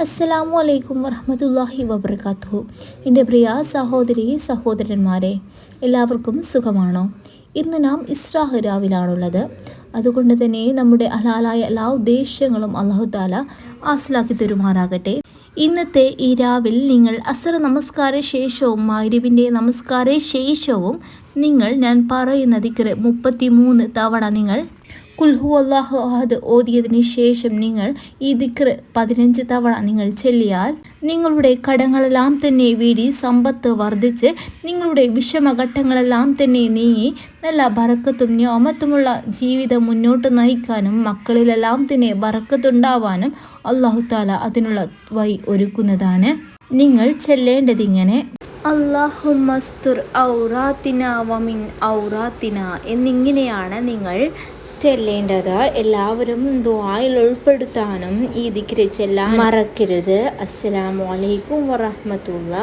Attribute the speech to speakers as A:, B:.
A: അസ്സലാമു അലൈക്കും വറഹമത്തല്ലാഹി വബർക്കാത്തു എന്റെ പ്രിയ സഹോദരി സഹോദരന്മാരെ എല്ലാവർക്കും സുഖമാണോ? ഇന്ന് നാം ഇസ്രാഹ് രാവിലാണുള്ളത്. അതുകൊണ്ട് തന്നെ നമ്മുടെ അലാലായ എല്ലാ ഉദ്ദേശങ്ങളും അള്ളാഹു താല ആസിലാക്കി തരുമാറാകട്ടെ. ഇന്നത്തെ ഈ രാവിൽ നിങ്ങൾ അസർ നമസ്കാര ശേഷവും മാരിവിന്റെ നമസ്കാര ശേഷവും നിങ്ങൾ ഞാൻ പറയുന്ന മുപ്പത്തി മൂന്ന് തവണ നിങ്ങൾ കുൽഹു അള്ളാഹു അഹദ് ഓതിയതിന് ശേഷം നിങ്ങൾ ഈ ദിക്ർ പതിനഞ്ച് തവണ നിങ്ങൾ ചെല്ലിയാൽ നിങ്ങളുടെ കടങ്ങളെല്ലാം തന്നെ വീടി സമ്പത്ത് വർദ്ധിച്ച് നിങ്ങളുടെ വിഷമഘട്ടങ്ങളെല്ലാം തന്നെ നീങ്ങി നല്ല ബറക്കത്തും ന്യോമത്തുമുള്ള ജീവിതം മുന്നോട്ട് നയിക്കാനും മക്കളിലെല്ലാം തന്നെ ബറക്കത്തുണ്ടാവാനും അള്ളാഹു താല അതിനുള്ള വഴി ഒരുക്കുന്നതാണ്. നിങ്ങൾ ചെല്ലേണ്ടതിങ്ങനെ അള്ളാഹുമസ്തുർ ഔറാത്തിന വമിൻ ഔറാത്തിന എന്നിങ്ങനെയാണ് നിങ്ങൾ ചെല്ലേണ്ടത് എല്ലാവരും ദ്വായിൽ ഉൾപ്പെടുത്താനും ഈ ദിക്ര ചെല്ലാൻ മറക്കരുത്. അസ്സലാമു അലൈക്കും വറഹമത്തുള്ള.